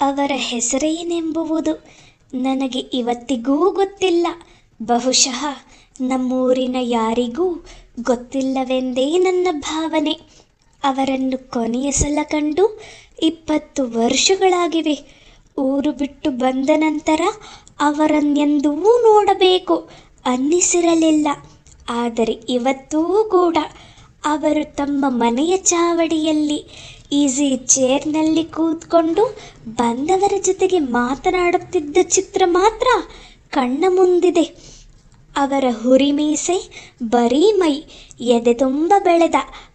ಅವರ ಹೆಸರೇನೆಂಬುವುದು ನನಗೆ ಇವತ್ತಿಗೂ ಗೊತ್ತಿಲ್ಲ. ಬಹುಶಃ ನಮ್ಮೂರಿನ ಯಾರಿಗೂ ಗೊತ್ತಿಲ್ಲವೆಂದೇ ನನ್ನ ಭಾವನೆ. ಅವರನ್ನು ಕೊನೆಯ ಸಲ ಕಂಡು ಇಪ್ಪತ್ತು ವರ್ಷಗಳಾಗಿವೆ. ಊರು ಬಿಟ್ಟು ಬಂದ ನಂತರ ಅವರನ್ನೆಂದೂ ನೋಡಬೇಕು ಅನ್ನಿಸಿರಲಿಲ್ಲ. ಆದರೆ ಇವತ್ತೂ ಕೂಡ ಅವರು ತಮ್ಮ ಮನೆಯ ಚಾವಡಿಯಲ್ಲಿ ಈಸಿ ಚೇರ್ನಲ್ಲಿ ಕೂತ್ಕೊಂಡು ಬಂದವರ ಜೊತೆಗೆ ಮಾತನಾಡುತ್ತಿದ್ದ ಚಿತ್ರ ಮಾತ್ರ ಕಣ್ಣ ಮುಂದಿದೆ. ಅವರ ಹುರಿಮೀಸೆ ಬರೀ ಮೈ, ಎದೆ ತುಂಬ ಬೆಳೆದ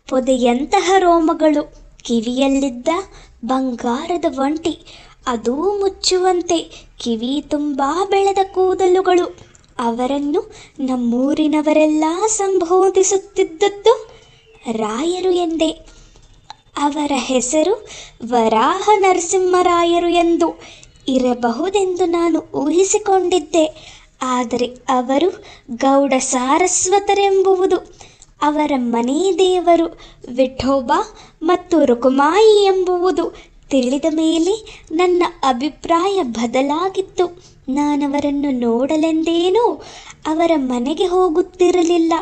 ಪೊದೆಯಂತಹ ರೋಮಗಳು, ಕಿವಿಯಲ್ಲಿದ್ದ ಬಂಗಾರದ ಒಂಟಿ, ಅದೂ ಮುಚ್ಚುವಂತೆ ಕಿವಿ ತುಂಬ ಬೆಳೆದ ಕೂದಲುಗಳು. ಅವರನ್ನು ನಮ್ಮೂರಿನವರೆಲ್ಲ ಸಂಬೋಧಿಸುತ್ತಿದ್ದದ್ದು ರಾಯರು ಎಂದೇ. ಅವರ ಹೆಸರು ವರಾಹ ನರಸಿಂಹರಾಯರು ಎಂದು ಇರಬಹುದೆಂದು ನಾನು ಊಹಿಸಿಕೊಂಡಿದ್ದೆ. ಆದರೆ ಅವರು ಗೌಡ ಸಾರಸ್ವತರೆಂಬುವುದು ಅವರ ಮನೆ ದೇವರು ವಿಠೋಬ ಮತ್ತು ರುಕುಮಾಯಿ ಎಂಬುವುದು ತಿಳಿದ ಮೇಲೆ ನನ್ನ ಅಭಿಪ್ರಾಯ ಬದಲಾಗಿತ್ತು. ನಾನವರನ್ನು ನೋಡಲೆಂದೇನೋ ಅವರ ಮನೆಗೆ ಹೋಗುತ್ತಿರಲಿಲ್ಲ.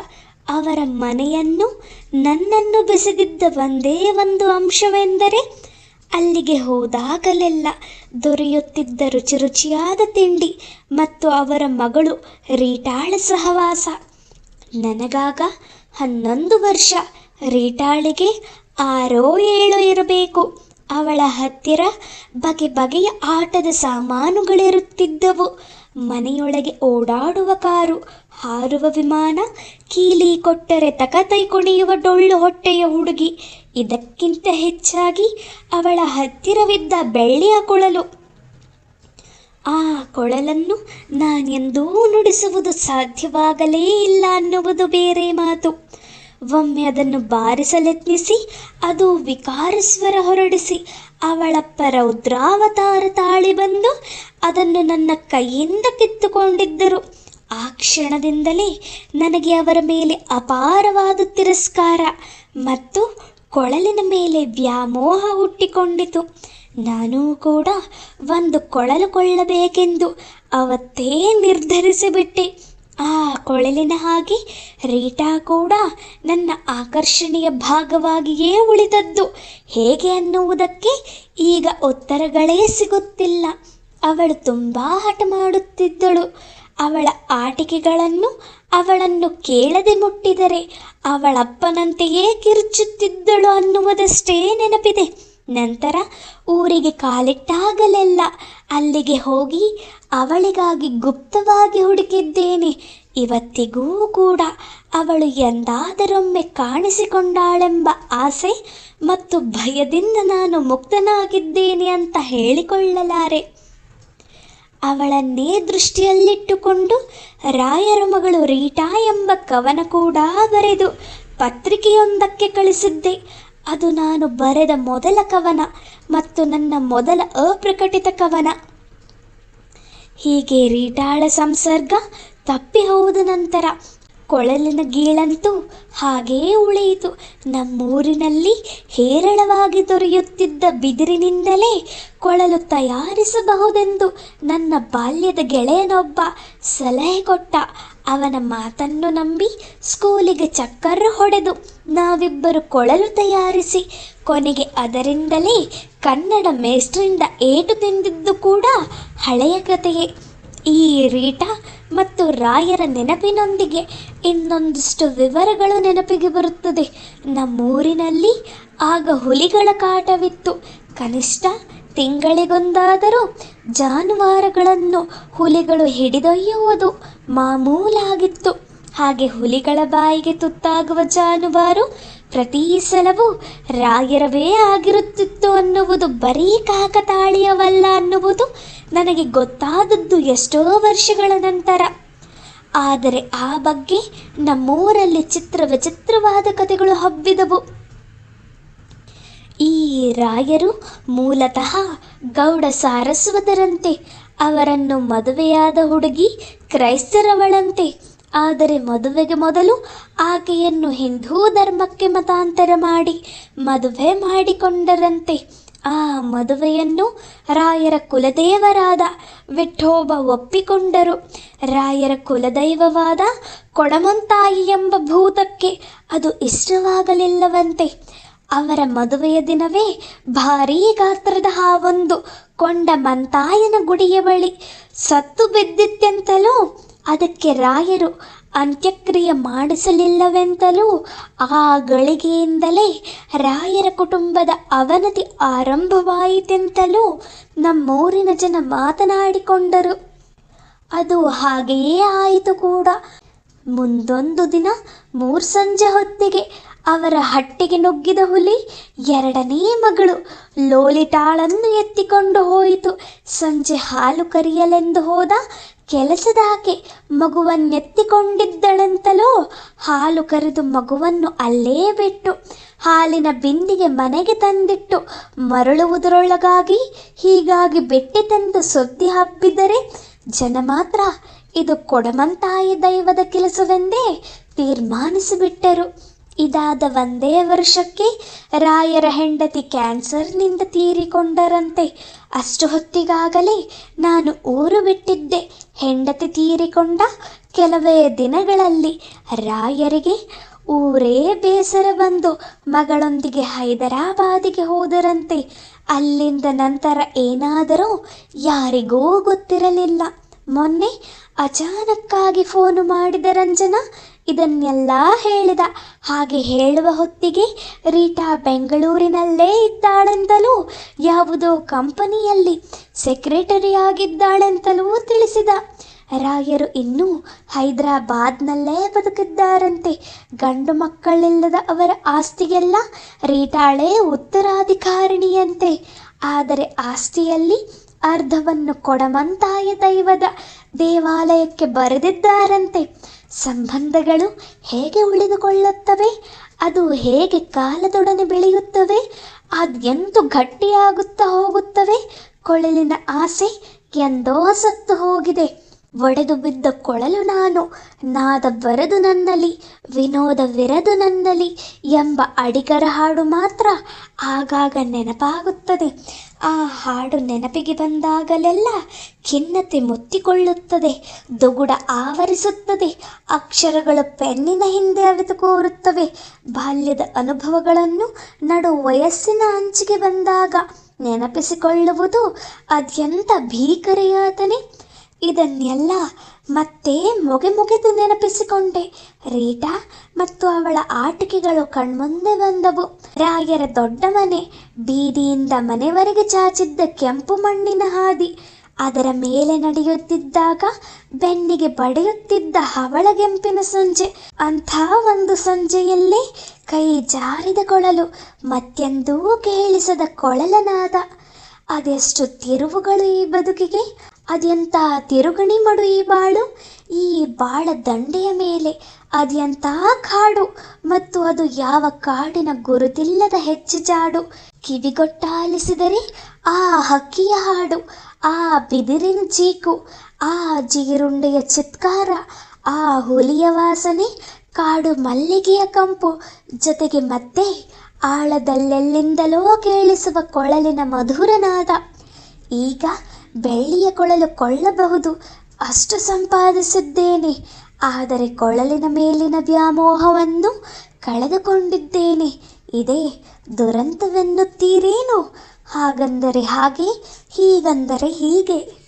ಅವರ ಮನೆಯನ್ನು ನನ್ನನ್ನು ಬೆಸೆದಿದ್ದ ಒಂದೇ ಒಂದು ಅಂಶವೆಂದರೆ ಅಲ್ಲಿಗೆ ಹೋದಾಗಲೆಲ್ಲ ದೊರೆಯುತ್ತಿದ್ದ ರುಚಿ ರುಚಿಯಾದ ತಿಂಡಿ ಮತ್ತು ಅವರ ಮಗಳು ರೀಟಾಳ ಸಹವಾಸ. ನನಗಾಗ ಹನ್ನೊಂದು ವರ್ಷ. ರೀಟಾಳಿಗೆ ಆರೋ ಏಳು ಇರಬೇಕು. ಅವಳ ಹತ್ತಿರ ಬಗೆ ಬಗೆಯ ಆಟದ ಸಾಮಾನುಗಳಿರುತ್ತಿದ್ದವು. ಮನೆಯೊಳಗೆ ಓಡಾಡುವ ಕಾರು ಹಾರುವ ವಿಮಾನ, ಕೀಲಿ ಕೊಟ್ಟರೆ ತಕತೈ ಕುಣಿಯುವ ಡೊಳ್ಳು ಹೊಟ್ಟೆಯ ಹುಡುಗಿ. ಇದಕ್ಕಿಂತ ಹೆಚ್ಚಾಗಿ ಅವಳ ಹತ್ತಿರವಿದ್ದ ಬೆಳ್ಳಿಯ ಕೊಳಲು. ಆ ಕೊಳಲನ್ನು ನಾನೆಂದೂ ನುಡಿಸುವುದು ಸಾಧ್ಯವಾಗಲೇ ಇಲ್ಲ ಅನ್ನುವುದು ಬೇರೆ ಮಾತು. ಒಮ್ಮೆ ಅದನ್ನು ಬಾರಿಸಲೆತ್ನಿಸಿ, ಅದು ವಿಕಾರ ಸ್ವರ ಹೊರಡಿಸಿ ಅವಳಪ್ಪ ಉದ್ರಾವತಾರ ತಾಳಿ ಬಂದು ಅದನ್ನು ನನ್ನ ಕೈಯಿಂದ ಕಿತ್ತುಕೊಂಡಿದ್ದರು. ಆ ಕ್ಷಣದಿಂದಲೇ ನನಗೆ ಅವರ ಮೇಲೆ ಅಪಾರವಾದ ತಿರಸ್ಕಾರ ಮತ್ತು ಕೊಳಲಿನ ಮೇಲೆ ವ್ಯಾಮೋಹ ಹುಟ್ಟಿಕೊಂಡಿತು. ನಾನೂ ಕೂಡ ಒಂದು ಕೊಳಲು ಕೊಳ್ಳಬೇಕೆಂದು ಅವತ್ತೇ ನಿರ್ಧರಿಸಿಬಿಟ್ಟೆ. ಆ ಕೊಳಲಿನ ಹಾಗೆ ರೀಟಾ ಕೂಡ ನನ್ನ ಆಕರ್ಷಣೆಯ ಭಾಗವಾಗಿಯೇ ಉಳಿದದ್ದು. ಹೇಗೆ ಅನ್ನುವುದಕ್ಕೆ ಈಗ ಉತ್ತರಗಳೇ ಸಿಗುತ್ತಿಲ್ಲ. ಅವಳು ತುಂಬ ಹಠ ಮಾಡುತ್ತಿದ್ದಳು ಅವಳ ಆಟಿಕೆಗಳನ್ನು ಅವಳನ್ನು ಕೇಳದೆ ಮುಟ್ಟಿದರೆ ಅವಳಪ್ಪನಂತೆಯೇ ಕಿರುಚುತ್ತಿದ್ದಳು ಅನ್ನುವುದಷ್ಟೇ ನೆನಪಿದೆ. ನಂತರ ಊರಿಗೆ ಕಾಲಿಟ್ಟಾಗಲೆಲ್ಲ ಅಲ್ಲಿಗೆ ಹೋಗಿ ಅವಳಿಗಾಗಿ ಗುಪ್ತವಾಗಿ ಹುಡುಕಿದ್ದೇನೆ. ಇವತ್ತಿಗೂ ಕೂಡ ಅವಳು ಎಂದಾದರೊಮ್ಮೆ ಕಾಣಿಸಿಕೊಂಡಾಳೆಂಬ ಆಸೆ ಮತ್ತು ಭಯದಿಂದ ನಾನು ಮುಕ್ತನಾಗಿದ್ದೇನೆ ಅಂತ ಹೇಳಿಕೊಳ್ಳಲಾರೆ. ಅವಳನ್ನೇ ದೃಷ್ಟಿಯಲ್ಲಿಟ್ಟುಕೊಂಡು ರಾಯರ ಮಗಳು ರೀಟಾ ಎಂಬ ಕವನ ಕೂಡ ಬರೆದು ಪತ್ರಿಕೆಯೊಂದಕ್ಕೆ ಕಳಿಸಿದ್ದೆ. ಅದು ನಾನು ಬರೆದ ಮೊದಲ ಕವನ ಮತ್ತು ನನ್ನ ಮೊದಲ ಅಪ್ರಕಟಿತ ಕವನ. ಹೀಗೆ ರೀಟಾಳ ಸಂಸರ್ಗ ತಪ್ಪಿ ಹೋದ ನಂತರ ಕೊಳಲಿನ ಗೀಳಂತೂ ಹಾಗೇ ಉಳಿಯಿತು. ನಮ್ಮೂರಿನಲ್ಲಿ ಹೇರಳವಾಗಿ ದೊರೆಯುತ್ತಿದ್ದ ಬಿದಿರಿನಿಂದಲೇ ಕೊಳಲು ತಯಾರಿಸಬಹುದೆಂದು ನನ್ನ ಬಾಲ್ಯದ ಗೆಳೆಯನೊಬ್ಬ ಸಲಹೆ ಕೊಟ್ಟ. ಅವನ ಮಾತನ್ನು ನಂಬಿ ಸ್ಕೂಲಿಗೆ ಚಕ್ಕರ್ ಹೊಡೆದು ನಾವಿಬ್ಬರು ಕೊಳಲು ತಯಾರಿಸಿ ಕೊನೆಗೆ ಅದರಿಂದಲೇ ಕನ್ನಡ ಮೇಷ್ಟ್ರಿಂದ ಏಟು ತಿಂದಿದ್ದು ಕೂಡ ಹಳೆಯ ಕಥೆಯೇ. ಈ ರೀಟಾ ಮತ್ತು ರಾಯರ ನೆನಪಿನೊಂದಿಗೆ ಇನ್ನೊಂದಿಷ್ಟು ವಿವರಗಳು ನೆನಪಿಗೆ ಬರುತ್ತದೆ. ನಮ್ಮೂರಿನಲ್ಲಿ ಆಗ ಹುಲಿಗಳ ಕಾಟವಿತ್ತು. ಕನಿಷ್ಠ ತಿಂಗಳಿಗೊಂದಾದರೂ ಜಾನುವಾರುಗಳನ್ನು ಹುಲಿಗಳು ಹಿಡಿದೊಯ್ಯುವುದು ಮಾಮೂಲಾಗಿತ್ತು. ಹಾಗೆ ಹುಲಿಗಳ ಬಾಯಿಗೆ ತುತ್ತಾಗುವ ಜಾನುವಾರು ಪ್ರತಿ ಸಲವೂ ರಾಯರವೇ ಆಗಿರುತ್ತಿತ್ತು ಅನ್ನುವುದು ಬರೀ ಕಾಕತಾಳೀಯವಲ್ಲ ಅನ್ನುವುದು ನನಗೆ ಗೊತ್ತಾದದ್ದು ಎಷ್ಟೋ ವರ್ಷಗಳ ನಂತರ. ಆದರೆ ಆ ಬಗ್ಗೆ ನಮ್ಮೂರಲ್ಲಿ ಚಿತ್ರ ವಿಚಿತ್ರವಾದ ಕಥೆಗಳು ಹಬ್ಬಿದವು. ಈ ರಾಯರು ಮೂಲತಃ ಗೌಡ ಸಾರಸ್ವತರಂತೆ ಅವರನ್ನು ಮದುವೆಯಾದ ಹುಡುಗಿ ಕ್ರೈಸ್ತರವಳಂತೆ ಆದರೆ ಮದುವೆಗೆ ಮೊದಲು ಆಕೆಯನ್ನು ಹಿಂದೂ ಧರ್ಮಕ್ಕೆ ಮತಾಂತರ ಮಾಡಿ ಮದುವೆ ಮಾಡಿಕೊಂಡರಂತೆ. ಆ ಮದುವೆಯನ್ನು ರಾಯರ ಕುಲದೇವರಾದ ವಿಠೋಬ ಒಪ್ಪಿಕೊಂಡರು. ರಾಯರ ಕುಲದೈವವಾದ ಕೊಡಮಂತಾಯಿ ಎಂಬ ಭೂತಕ್ಕೆ ಅದು ಇಷ್ಟವಾಗಲಿಲ್ಲವಂತೆ. ಅವರ ಮದುವೆಯ ದಿನವೇ ಭಾರೀ ಗಾತ್ರದ ಹಾವೊಂದು ಕೊಂಡ ಮಂತಾಯನ ಗುಡಿಯ ಬಳಿ ಸತ್ತು ಬಿದ್ದಿತ್ತೆಂತಲೂ ಅದಕ್ಕೆ ರಾಯರು ಅಂತ್ಯಕ್ರಿಯೆ ಮಾಡಿಸಲಿಲ್ಲವೆಂತಲೂ ಆ ಗಳಿಗೆಯಿಂದಲೇ ರಾಯರ ಕುಟುಂಬದ ಅವನತಿ ಆರಂಭವಾಯಿತೆಂತಲೂ ನಮ್ಮೂರಿನ ಜನ ಮಾತನಾಡಿಕೊಂಡರು. ಅದು ಹಾಗೆಯೇ ಆಯಿತು ಕೂಡ. ಮುಂದೊಂದು ದಿನ ಮೂರು ಸಂಜೆ ಹೊತ್ತಿಗೆ ಅವರ ಹಟ್ಟಿಗೆ ನುಗ್ಗಿದ ಹುಲಿ, ಎರಡನೇ ಮಗಳು ಲೋಲಿಟಾಳನ್ನು ಎತ್ತಿಕೊಂಡು ಹೋಯಿತು. ಸಂಜೆ ಹಾಲು ಕರಿಯಲೆಂದು ಹೋದ ಕೆಲಸದಾಕೆ ಮಗುವನ್ನೆತ್ತಿಕೊಂಡಿದ್ದಳಂತಲೋ ಹಾಲು ಕರೆದು ಮಗುವನ್ನು ಅಲ್ಲೇ ಬಿಟ್ಟು ಹಾಲಿನ ಬಿಂದಿಗೆ ಮನೆಗೆ ತಂದಿಟ್ಟು ಮರಳುವುದರೊಳಗಾಗಿ ಹೀಗಾಗಿ ಬೆಟ್ಟಿತೆಂದು ಸುದ್ದಿ ಹಬ್ಬಿದರೆ ಜನ ಮಾತ್ರ ಇದು ಕೊಡಮಂತಾಯಿ ದೈವದ ಕೆಲಸವೆಂದೇ ತೀರ್ಮಾನಿಸಿಬಿಟ್ಟರು. ಇದಾದ ಒಂದೇ ವರ್ಷಕ್ಕೆ ರಾಯರ ಹೆಂಡತಿ ಕ್ಯಾನ್ಸರ್ನಿಂದ ತೀರಿಕೊಂಡರಂತೆ. ಅಷ್ಟು ಹೊತ್ತಿಗಾಗಲೇ ನಾನು ಊರು ಬಿಟ್ಟಿದ್ದೆ. ಹೆಂಡತಿ ತೀರಿಕೊಂಡ ಕೆಲವೇ ದಿನಗಳಲ್ಲಿ ರಾಯರಿಗೆ ಊರೇ ಬೇಸರ ಬಂದು ಮಗಳೊಂದಿಗೆ ಹೈದರಾಬಾದಿಗೆ ಹೋದರಂತೆ. ಅಲ್ಲಿಂದ ನಂತರ ಏನಾದರೂ ಯಾರಿಗೂ ಗೊತ್ತಿರಲಿಲ್ಲ. ಮೊನ್ನೆ ಅಚಾನಕ್ಕಾಗಿ ಫೋನು ಮಾಡಿದ ರಂಜನಾ ಇದನ್ನೆಲ್ಲ ಹೇಳಿದ. ಹಾಗೆ ಹೇಳುವ ಹೊತ್ತಿಗೆ ರೀಟಾ ಬೆಂಗಳೂರಿನಲ್ಲೇ ಇದ್ದಾಳೆಂತಲೂ, ಯಾವುದೋ ಕಂಪನಿಯಲ್ಲಿ ಸೆಕ್ರೆಟರಿ ಆಗಿದ್ದಾಳೆಂತಲೂ ತಿಳಿಸಿದ. ರಾಯರು ಇನ್ನೂ ಹೈದರಾಬಾದ್ನಲ್ಲೇ ಬದುಕಿದ್ದಾರಂತೆ. ಗಂಡು ಮಕ್ಕಳಿಲ್ಲದ ಅವರ ಆಸ್ತಿಗೆಲ್ಲ ರೀಟಾಳೇ ಉತ್ತರಾಧಿಕಾರಿಣಿಯಂತೆ. ಆದರೆ ಆಸ್ತಿಯಲ್ಲಿ ಅರ್ಧವನ್ನು ಕೊಡಮಂತಾಯ ದೈವದ ದೇವಾಲಯಕ್ಕೆ ಬರೆದಿದ್ದಾರಂತೆ. ಸಂಬಂಧಗಳು ಹೇಗೆ ಉಳಿದುಕೊಳ್ಳುತ್ತವೆ? ಅದು ಹೇಗೆ ಕಾಲದೊಡನೆ ಬೆಳೆಯುತ್ತವೆ? ಅದೆಂದು ಗಟ್ಟಿಯಾಗುತ್ತಾ ಹೋಗುತ್ತವೆ? ಕೊಳಲಿನ ಆಸೆ ಎಂದೋ ಸತ್ತು ಹೋಗಿದೆ. ಒಡೆದು ಬಿದ್ದ ಕೊಳಲು ನಾನು, ನಾದ ನನ್ನಲಿ, ವಿನೋದ ವಿರದು ನನ್ನಲಿ ಎಂಬ ಅಡಿಗರ ಹಾಡು ಮಾತ್ರ ಆಗಾಗ ನೆನಪಾಗುತ್ತದೆ. ಆ ಹಾಡು ನೆನಪಿಗೆ ಬಂದಾಗಲೆಲ್ಲ ಖಿನ್ನತೆ ಮುತ್ತಿಕೊಳ್ಳುತ್ತದೆ, ದುಗುಡ ಆವರಿಸುತ್ತದೆ, ಅಕ್ಷರಗಳು ಪೆನ್ನಿನ ಹಿಂದೆ ಅವಿತು ಕೋರುತ್ತವೆ. ಬಾಲ್ಯದ ಅನುಭವಗಳನ್ನು ನಡು ವಯಸ್ಸಿನ ಅಂಚಿಗೆ ಬಂದಾಗ ನೆನಪಿಸಿಕೊಳ್ಳುವುದು ಅತ್ಯಂತ ಭೀಕರೆಯಾತನೆ. ಇದನ್ನೆಲ್ಲ ಮತ್ತೆ ಮೊಗೆ ಮೊಗೆದು ನೆನಪಿಸಿಕೊಂಡೆ. ರೀಟಾ ಮತ್ತು ಅವಳ ಆಟಿಕೆಗಳು ಕಣ್ಮುಂದೆ ಬಂದವು. ರಾಯರ ದೊಡ್ಡ ಮನೆ, ಬೀದಿಯಿಂದ ಮನೆವರೆಗೆ ಚಾಚಿದ್ದ ಕೆಂಪು ಮಣ್ಣಿನ ಹಾದಿ, ಅದರ ಮೇಲೆ ನಡೆಯುತ್ತಿದ್ದಾಗ ಬೆನ್ನಿಗೆ ಬಡಿಯುತ್ತಿದ್ದ ಹವಳಗೆಂಪಿನ ಸಂಜೆ. ಅಂಥ ಒಂದು ಸಂಜೆಯಲ್ಲೇ ಕೈ ಜಾರಿದ ಕೊಳಲು, ಮತ್ತೆಂದೂ ಕೇಳಿಸದ ಕೊಳಲನಾದ. ಅದೆಷ್ಟು ತಿರುವುಗಳು ಈ ಬದುಕಿಗೆ. ಅದೆಂಥ ತಿರುಗಣಿ ಮಡು ಈ ಬಾಳು, ಈ ಬಾಳ ದಂಡೆಯ ಮೇಲೆ. ಅದೆಂತ ಕಾಡು, ಮತ್ತು ಅದು ಯಾವ ಕಾಡಿನ ಗುರುತಿಲ್ಲದ ಹೆಚ್ಚು ಜಾಡು. ಕಿವಿಗೊಟ್ಟಾಲಿಸಿದರೆ ಆ ಹಕ್ಕಿಯ ಹಾಡು, ಆ ಬಿದಿರಿನ ಚೀಕು, ಆ ಜೀರುಂಡೆಯ ಚಿತ್ಕಾರ, ಆ ಹುಲಿಯ ವಾಸನೆ, ಕಾಡು ಮಲ್ಲಿಗೆಯ ಕಂಪು. ಜೊತೆಗೆ ಮತ್ತೆ ಆಳದಲ್ಲೆಲ್ಲಿಂದಲೋ ಕೇಳಿಸುವ ಕೊಳಲಿನ ಮಧುರನಾದ. ಈಗ ಬೆಳ್ಳಿಯ ಕೊಳಲು ಕೊಳ್ಳಬಹುದು. ಅಷ್ಟು ಸಂಪಾದಿಸಿದ್ದೇನೆ. ಆದರೆ ಕೊಳಲಿನ ಮೇಲಿನ ವ್ಯಾಮೋಹವನ್ನು ಕಳೆದುಕೊಂಡಿದ್ದೇನೆ. ಇದೇ ದುರಂತವೆನ್ನುತ್ತೀರೇನು? ಹಾಗಂದರೆ ಹಾಗೆ, ಹೀಗಂದರೆ ಹೀಗೆ.